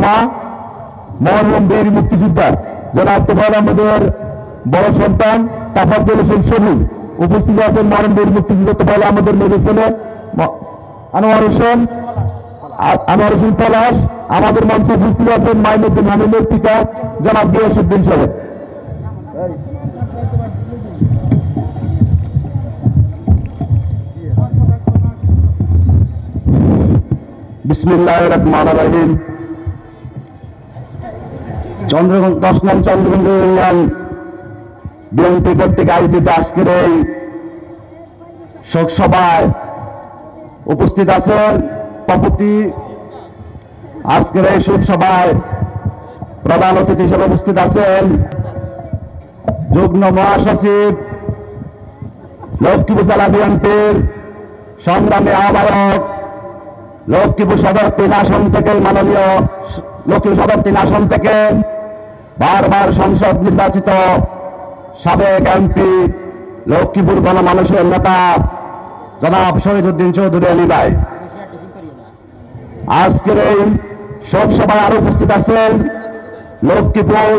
মা মরহুম বীর মুক্তিযোদ্ধা যারা তোফাল আমাদের বড় সন্তান, তাফাজ্জল হোসেন সবুজ, উপস্থিত আছেন মরহুম বীর মুক্তিযোদ্ধা তোফাল আমাদের মেজর ছেলে আনোয়ার হোসেন আনোয়ার হোসেন পলাশ, আমাদের মঞ্চে উপস্থিত আছেন মাইনুদ্দিন হামিদের পিতা, জনাব গিয়াসুদ্দিন সাহেব। বিসমিল্লাহ রহমান রহিম। চন্দ্রগঞ্জ দশ নং চন্দ্রগঞ্জ ইউনিয়ন বিএনপি কর্তৃক আয়োজিত আজকের এই শোক সভায় উপস্থিত আছেন সভাপতি আজকের এই শোক সভায় প্রধান অতিথি হিসেবে উপস্থিত আছেন যুগ্ম মহাসচিব, লক্ষ্মীপুর জেলা বিএনপির সংগ্রামী আহ্বায়ক, লক্ষ্মীপুর সদর তিন আসন থেকে মাননীয় লক্ষ্মীপুর সদর তিন আসন থেকে বারবার সংসদ নির্বাচিত সাবেক এমপি লক্ষ্মীপুর গণমানুষের নেতা জনাব শহীদুদ্দিন চৌধুরী আলী ভাই। আজকের এই শোক সভায় আরও উপস্থিত আছেন লক্ষ্মীপুর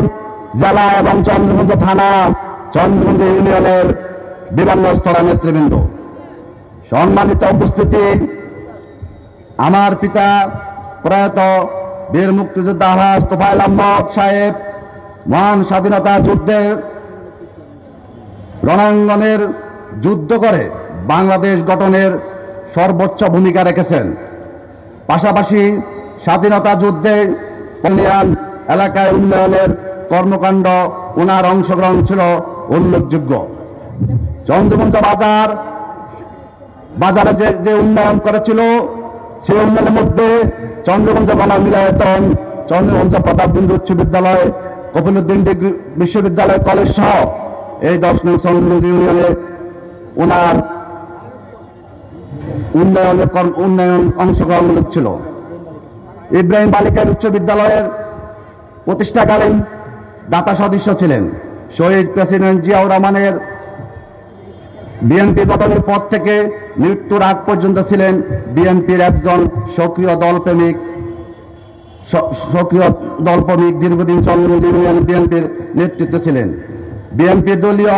জেলা এবং চন্দ্রগঞ্জ থানা, চন্দ্রগঞ্জ ইউনিয়নের বিভিন্ন স্তরের নেতৃবৃন্দ। সম্মানিত উপস্থিতি, আমার পিতা প্রয়াত বীর মুক্তিযোদ্ধা আহাজ তোফাইল আহমদ সাহেব মহান স্বাধীনতা যুদ্ধের রণাঙ্গনের যুদ্ধ করে বাংলাদেশ গঠনের সর্বোচ্চ ভূমিকা রেখেছেন। পাশাপাশি স্বাধীনতা যুদ্ধে এলাকায় উন্নয়নের কর্মকাণ্ড ওনার অংশগ্রহণ ছিল উল্লেখযোগ্য। চন্দ্রগঞ্জ বাজার, বাজারে যে যে উন্নয়ন করেছিল সেই উন্নয়নের মধ্যে চন্দ্রগঞ্জ গণমিলায়তন চন্দ্রগঞ্জ প্রতাপবিন্দু উচ্চ বিদ্যালয় কপিলউদ্দিন ডিগ্রি বিশ্ববিদ্যালয় কলেজ সহ এই দশ নং চন্দ্রগঞ্জ ইউনিয়নে ওনার উন্নয়নের উন্নয়ন অংশগ্রহণ ছিল ইব্রাহিম বালিকার উচ্চ বিদ্যালয়ের প্রতিষ্ঠাকালীন দাতা সদস্য ছিলেন। শহীদ প্রেসিডেন্ট জিয়াউর রহমানের বিএনপি গঠনের পর থেকে মৃত্যুর আগ পর্যন্ত ছিলেন বিএনপির একজন সক্রিয় দলপ্রেমিক সক্রিয় দলপ্রেমিক দীর্ঘদিন চন্দ্রগঞ্জ ইউনিয়ন বিএনপির নেতৃত্বে ছিলেন। বিএনপি দলীয়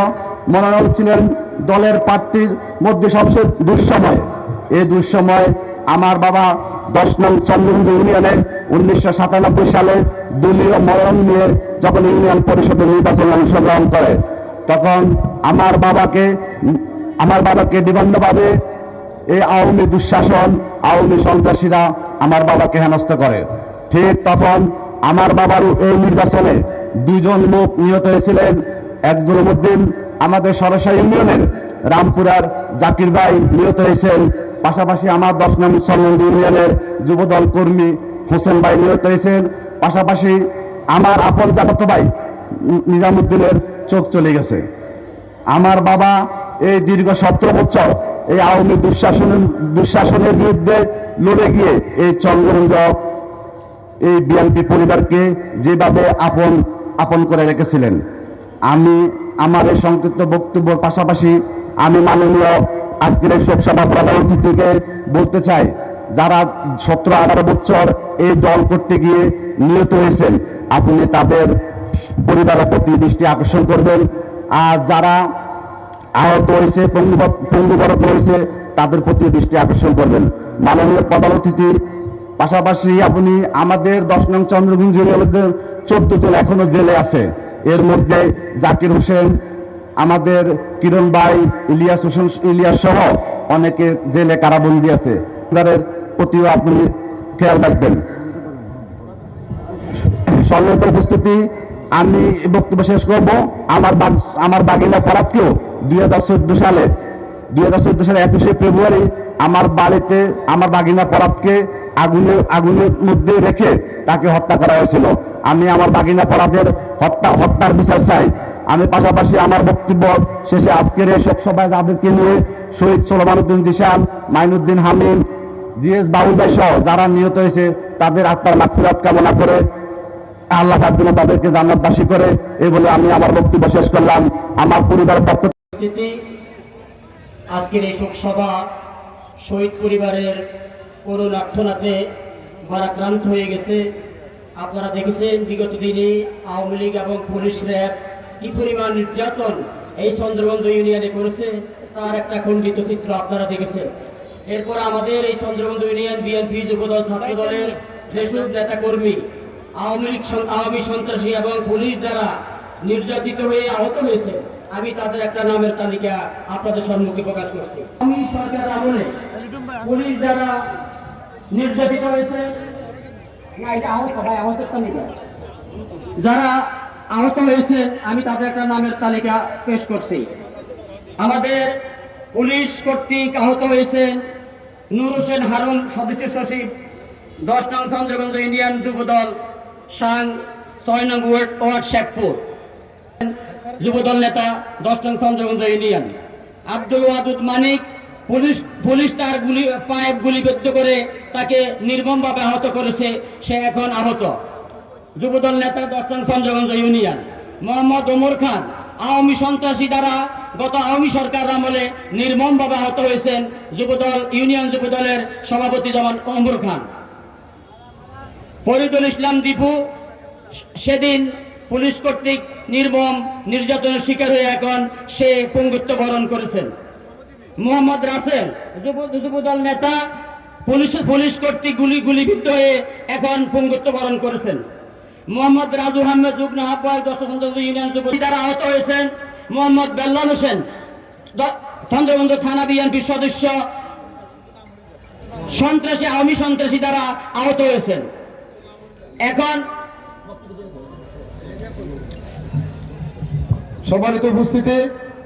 মনোনয়ন ছিলেন দলের প্রার্থীর মধ্যে সবচেয়ে দুঃসময়। এই দুঃসময় আমার বাবা দশ নং চন্দ্রগঞ্জ ইউনিয়নে উনিশশো সাতানব্বই সালে দলীয় মনোনয়ন নিয়ে যখন ইউনিয়ন পরিষদের নির্বাচনে অংশগ্রহণ করে, তখন আমার বাবাকে আমার বাবাকে বিভিন্নভাবে এই আওয়ামী দুঃশাসন, আওয়ামী সন্ত্রাসীরা আমার বাবাকে হেনস্থ করে। ঠিক তখন আমার বাবার এই নির্বাচনে দুইজন লোক নিহত হয়েছিলেন। একজন উদ্দিন আমাদের সরসা ইউনিয়নের রামপুরার জাকির ভাই নিহত হয়েছেন। পাশাপাশি আমার দশ নং সলমন্দ ইউনিয়নের যুবদল কর্মী হোসেন ভাই নিহত হয়েছেন। পাশাপাশি আমার আপন জাগত ভাই নিজামুদ্দিনের চোখ চলে গেছে। আমার বাবা এই দীর্ঘ সতেরো বছর এই আওয়ামী দুঃশাসনের দুঃশাসনের বিরুদ্ধে লড়ে গিয়ে এই চন্দ্রগঞ্জ এই বিএনপি পরিবারকে যেভাবে আপন আপন করে রেখেছিলেন। আমি আমার এই সংক্ষিপ্ত বক্তব্যের পাশাপাশি আমি মাননীয় আজকের এই শোকসভা প্রধান অতিথিকে বলতে চাই, যারা সতেরো আঠারো বছর এই দল করতে গিয়ে নিহত হয়েছেন, আপনি তাদের পরিবারের প্রতি দৃষ্টি আকর্ষণ করবেন। আর যারা আহত হয়েছে পঙ্গুবরত হয়েছে তাদের প্রতি দৃষ্টি আকর্ষণ করবেন। মাননীয় প্রধান অতিথি পাশাপাশি আপনি আমাদের দশ নং চন্দ্রগঞ্জ ইউনিয়নের চোদ্দ জন এখনও জেলে আছে। এর মধ্যে জাকির হোসেন, আমাদের কিরণ ভাই, ইলিয়াস হোসেন, ইলিয়াস সহ অনেকে জেলে কারাবন্দি আছে। পরিবারের প্রতিও আপনি খেয়াল রাখবেন। সম্মিলিত উপস্থিতি, আমি বক্তব্য শেষ করব। আমার আমার বাগিনা ফরাতকেও দুই হাজার চোদ্দ সালে, দুই হাজার চোদ্দ সালে একুশে ফেব্রুয়ারি আমার বাড়িতে, আমার বাগিনা পরাতকে আগুনে, আগুনের মধ্যে রেখে তাকে হত্যা করা হয়েছিল। আমি আমার বাগিনা পরাতের হত্যা, হত্যার বিচার চাই। আমি পাশাপাশি আমার বক্তব্য শেষে আজকের এই শোক সভায় যাদেরকে নিয়ে শহীদ সোলমান উদ্দিন দিশান মাইনুদ্দিন হামিম, জিএস বাবুদাই সহ যারা নিহত হয়েছে, তাদের আত্মার মাতৃরাত কামনা করে আল্লাহ তার তাদেরকে জান্নাতবাসী করে। এই বলে আমি আমার বক্তব্য শেষ করলাম। আমার পরিবার পক্ষ আজকের এই শোক সভা শহীদ পরিবারের করুণ আর্থনাথে ভারাক্রান্ত হয়ে গেছে, আপনারা দেখেছেন, বিগত দিনে আওয়ামী লীগ এবং পুলিশ র্যাব কি পরিমাণ নির্যাতন এই চন্দ্রবন্ধু ইউনিয়নে করেছে, তার একটা খণ্ডিত চিত্র আপনারা দেখেছেন। এরপর আমাদের এই চন্দ্রবন্ধু ইউনিয়ন বিএনপি যুবদল ছাত্র দলের যেসব নেতা কর্মী আওয়ামী লীগ আওয়ামী সন্ত্রাসী এবং পুলিশ দ্বারা নির্যাতিত হয়ে আহত হয়েছে, আমি তাদের একটা নামের তালিকা আপনাদের সম্মুখে প্রকাশ করছি। আমি সরকার আমলে পুলিশ দ্বারা নির্যাতিত হয়েছে। না, এটা আহত, ভাই আহতের তালিকা যারা আহত হয়েছে, আমি তাদের একটা নামের তালিকা পেশ করছি। আমাদের পুলিশ কর্তৃক আহত হয়েছে নূর হোসেন হারুন সদস্য সচিব দশ নং চন্দ্রবন্ধু ইন্ডিয়ান যুবদল, সাং ছয় নং ওয়ার্ড ওয়ার্ড শেখপুর। যুবদল নেতা, দশ নং Chandrabandhu union Abdul Wadud Manik police police তার গুলি, পায়ে গুলিবিদ্ধ করে তাকে নির্মমভাবে আহত করেছে। সে এখন আহত। যুবদল নেতা দশ নং চন্দ্রগঞ্জ ইউনিয়ন। মোহাম্মদ ওমর খান, আওয়ামী সন্ত্রাসী দ্বারা গত আওয়ামী সরকার আমলে নির্মমভাবে আহত হয়েছেন যুবদল, ইউনিয়ন যুবদলের সভাপতি জমান ওমর খান। ফরিদুল ইসলাম দীপু, সেদিন পুলিশ কর্তৃক নির্মম নির্যাতনের শিকার হয়ে এখন সে পঙ্গুত্ব বরণ করেছেন। মোহাম্মদ রাসেল, যুব- যুবদল নেতা, পুলিশ পুলিশ কর্তৃক গুলি, গুলিবিদ্ধ হয়ে এখন পঙ্গুত্ব বরণ করেছেন। মোহাম্মদ রাজু আহমেদ যুগ্ম আহ্বায়ক দশবন্ধ ইউনিয়ন দ্বারা আহত হয়েছেন মোহাম্মদ বেল্লাল হোসেন চন্দ্রবন্ধু থানা বিএনপির সদস্য, সন্ত্রাসী, আওয়ামী সন্ত্রাসী দ্বারা আহত হয়েছেন। এখন সম্মানিত উপস্থিতি